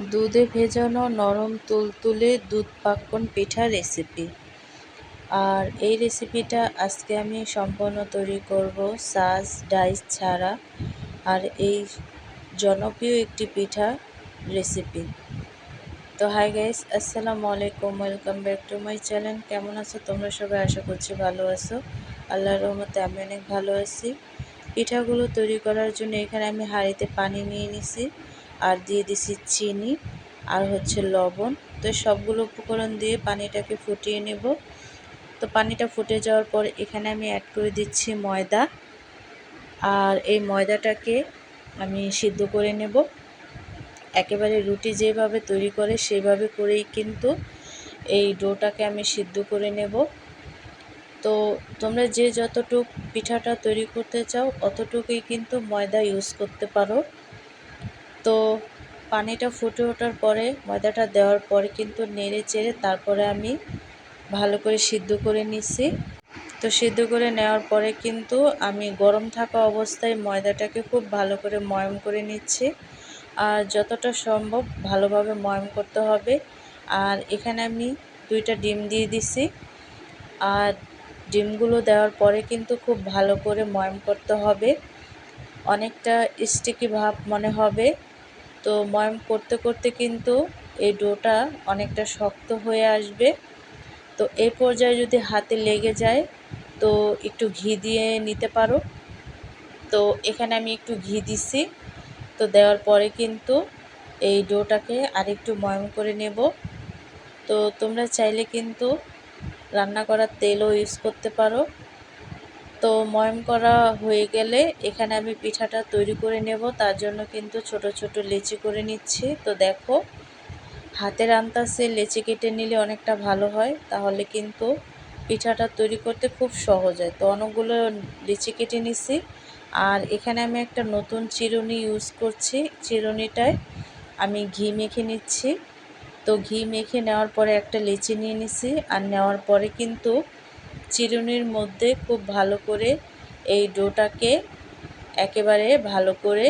দুধে ভেজানো নরম তুলতুলে দুধ পাক্কন পিঠা রেসিপি। আর এই রেসিপিটা আজকে আমি সম্পূর্ণ তৈরি করব সাজ, ডাইস ছাড়া। আর এই জনপ্রিয় একটি পিঠা রেসিপি। তো হাই গাইস, আসসালামু আলাইকুম, welcome back to my channel. কেমন আছো তোমরা সবাই? আশা করছি ভালো আছো। আল্লাহর রহমতে আমি অনেক ভালো আছি। পিঠাগুলো তৈরি করার জন্য এখানে আমি হাঁড়িতে পানি নিয়ে নিছি। আর দিয়ে দিছি চিনি আর হচ্ছে লবণ। তো সবগুলো উপকরণ দিয়ে পানিটাকে ফুটিয়ে নেব। তো পানিটা ফুটে যাওয়ার পর এখানে আমি অ্যাড করে দিচ্ছি ময়দা। আর এই ময়দাটাকে আমি সিদ্ধ করে নেব। একেবারে রুটি যেভাবে তৈরি করে সেভাবে করেই কিন্তু এই ডোটাকে আমি সিদ্ধ করে নেব। তো তোমরা যে যতটুক পিঠাটা তৈরি করতে চাও, অতটুকুই কিন্তু ময়দা ইউজ করতে পারো। তো পানিটা ফুটে ওঠার পরে, ময়দাটা দেওয়ার পরে কিন্তু নেড়ে চেড়ে তারপরে আমি ভালো করে সিদ্ধ করে নিছি। তো সিদ্ধ করে নেওয়ার পরে কিন্তু আমি গরম থাকা অবস্থায় ময়দাটাকে খুব ভালো করে ময়ম করে নিচ্ছি। আর যতটা সম্ভব ভালোভাবে ময়ম করতে হবে। আর এখানে আমি দুইটা ডিম দিয়ে দিছি। আর ডিমগুলো দেওয়ার পরে কিন্তু খুব ভালো করে ময়ম করতে হবে। অনেকটা স্টিকি ভাব মনে হবে। তো ময়ম করতে করতে কিন্তু এই ডোটা অনেকটা শক্ত হয়ে আসবে। তো এই পর্যায়ে যদি হাতে লেগে যায়, তো একটু ঘি দিয়ে নিতে পারো। তো এখানে আমি একটু ঘি দিছি। তো দেওয়ার পরে কিন্তু এই ডোটাকে আরেকটু ময়ম করে নেব। তো তোমরা চাইলে কিন্তু রান্না করার তেলও ইউজ করতে পারো। তো ময়ম করা হয়ে গেলে এখানে আমি পিঠাটা তৈরি করে নেব। তার জন্য কিন্তু ছোট ছোট লেচি করে নিচ্ছি। তো দেখো, হাতের আন্তাসে লেচি কেটে নিলে অনেকটা ভালো হয়। তাহলে কিন্তু পিঠাটা তৈরি করতে খুব সহজ হয়। তো অনেকগুলো লিচি কেটে নিছি। আর এখানে আমি একটা নতুন চিরুনি ইউজ করছি। চিরুনিটায় আমি ঘি মেখে নিচ্ছি। তো ঘি মেখে নেওয়ার পরে একটা লিচি নিয়ে নিছি। আর নেওয়ার পরে কিন্তু চিরুনির মধ্যে খুব ভালো করে এই ডোটাকে একেবারে ভালো করে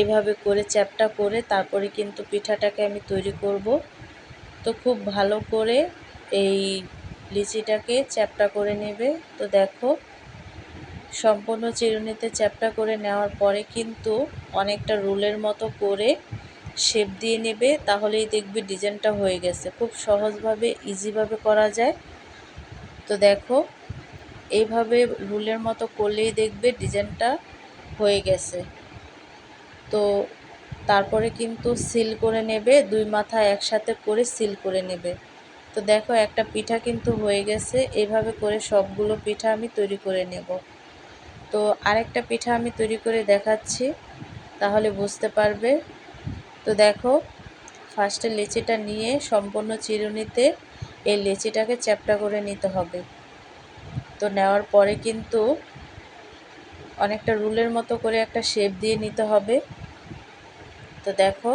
এভাবে করে চ্যাপটা করে তারপরে কিন্তু পিঠাটাকে আমি তৈরি করব। তো খুব ভালো করে এই লিচিটাকে চ্যাপটা করে নেবে। তো দেখো, সম্পূর্ণ চিরুনিতে চ্যাপটা করে নেওয়ার পরে কিন্তু অনেকটা রোলের মতো করে শেপ দিয়ে নেবে, তাহলেই দেখবে ডিজাইনটা হয়ে গেছে। খুব সহজভাবে ইজিভাবে করা যায়। তো দেখো, এইভাবে রুলের মতো করলেই দেখবে ডিজাইনটা হয়ে গেছে। তো তারপরে কিন্তু সিল করে নেবে, দুই মাথা একসাথে করে সিল করে নেবে। তো দেখো, একটা পিঠা কিন্তু হয়ে গেছে এইভাবে করে সবগুলো পিঠা আমি তৈরি করে নেব। তো আরেকটা পিঠা আমি তৈরি করে দেখাচ্ছি, তাহলে বুঝতে পারবে। তো দেখো, ফার্স্টে লেচিটা নিয়ে সম্পূর্ণ চিরুনিতে এই লেচিটাকে চ্যাপটা করে নিতে হবে। তো নেওয়ার পরে কিন্তু অনেকটা রুলের মতো করে একটা শেপ দিয়ে নিতে হবে। তো দেখো,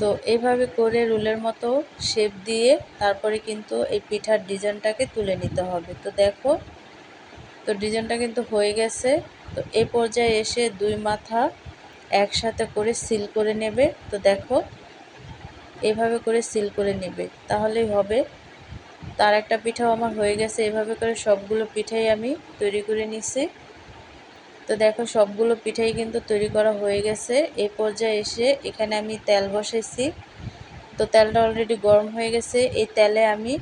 তো এইভাবে করে রুলের মতো শেপ দিয়ে তারপরে কিন্তু এই পিঠার ডিজাইনটাকে তুলে নিতে হবে। তো দেখো, তো ডিজাইনটা কিন্তু হয়ে গেছে। তো এ পর্যায়ে এসে দুই মাথা একসাথে করে সিল করে নেবে। তো দেখো এভাবে করে সিল করে নেবে। তাহলেই হবে। তার একটা পিঠাও আমার হয়ে গেছে। এভাবে করে সবগুলো পিঠাই আমি তৈরি করে নিছি তো দেখো, সবগুলো পিঠাই কিন্তু তৈরি করা হয়ে গেছে। এই পর্যায়ে এসে এখানে আমি তেল বসেছি তো তেলটা অলরেডি গরম হয়ে গেছে। এই তেলে আমি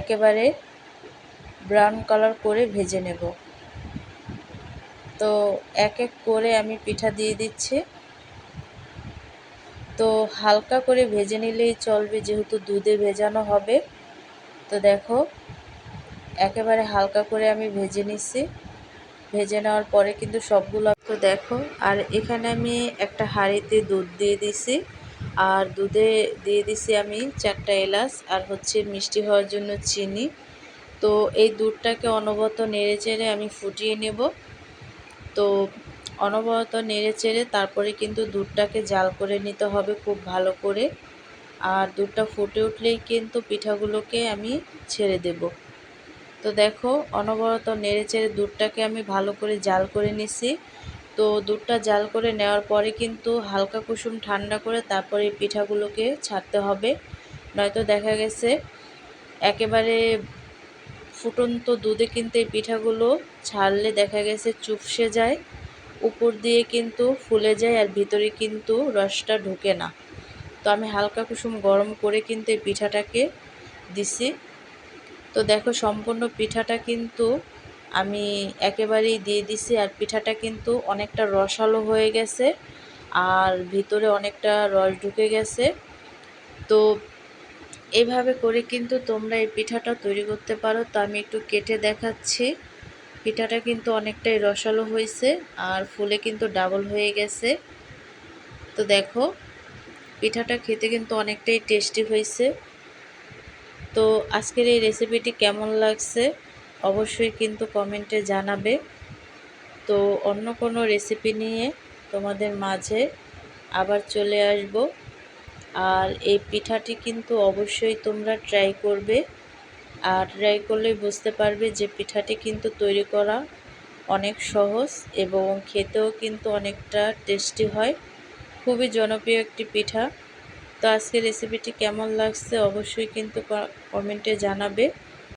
একেবারে ব্রাউন কালার করে ভেজে নেব। তো এক এক করে আমি পিঠা দিয়ে দিচ্ছি। তো হালকা করে ভেজে নিলেই চলবে, যেহেতু দুধে ভেজানো হবে। তো দেখো, একেবারে হালকা করে আমি ভেজে নিচ্ছি ভেজে নেওয়ার পরে কিন্তু সবগুলো তো দেখো, আর এখানে আমি একটা হাঁড়িতে দুধ দিয়ে দিছি। আর দুধে দিয়ে দিছি আমি চারটা এলাচ আর হচ্ছে মিষ্টি হওয়ার জন্য চিনি। তো এই দুধটাকে অনবত নেড়ে চেড়ে আমি ফুটিয়ে নেব। তো অনবরত নেড়ে চেড়ে তারপরে কিন্তু দুধটাকে জাল করে নিতে হবে খুব ভালো করে। আর দুধটা ফুটে উঠলেই কিন্তু পিঠাগুলোকে আমি ছেড়ে দেব। তো দেখো, অনবরত নেড়ে চেড়ে দুধটাকে আমি ভালো করে জাল করে নিছি। তো দুধটা জাল করে নেওয়ার পরে কিন্তু হালকা কুসুম ঠান্ডা করে তারপরে পিঠাগুলোকে ছাড়তে হবে। নয়তো দেখা গেছে একেবারে ফুটন্ত দুধে কিন্তু এই পিঠাগুলো ছাড়লে দেখা গেছে চুপসে যায়। উপর দিয়ে কিন্তু ফুলে যায় আর ভিতরে কিন্তু রসটা ঢুকে না। তো আমি হালকা কুসুম গরম করে কিন্তু এই পিঠাটাকে দিছি। তো দেখো সম্পূর্ণ পিঠাটা কিন্তু আমি একেবারেই দিয়ে দিছি আর পিঠাটা কিন্তু অনেকটা রসালো হয়ে গেছে আর ভিতরে অনেকটা রস ঢুকে গেছে। তো এভাবে করে কিন্তু তোমরা এই পিঠাটা তৈরি করতে পারো। তো আমি একটু কেটে দেখাচ্ছি। পিঠাটা কিন্তু অনেকটাই রসালো হয়েছে আর ফুলে কিন্তু ডাবল হয়ে গেছে। তো দেখো, পিঠাটা খেতে কিন্তু অনেকটাই টেস্টি হয়েছে। তো আজকের এই রেসিপিটি কেমন লাগছে অবশ্যই কিন্তু কমেন্টে জানাবে। তো অন্য কোনো রেসিপি নিয়ে তোমাদের মাঝে আবার চলে আসব। আর এই পিঠাটি কিন্তু অবশ্যই তোমরা ট্রাই করবে। আর ট্রাই করলেই বুঝতে পারবে যে পিঠাটি কিন্তু তৈরি করা অনেক সহজ এবং খেতেও কিন্তু অনেকটা টেস্টি হয়। খুবই জনপ্রিয় একটি পিঠা। তো আজকে রেসিপিটি কেমন লাগছে অবশ্যই কিন্তু কমেন্টে জানাবে।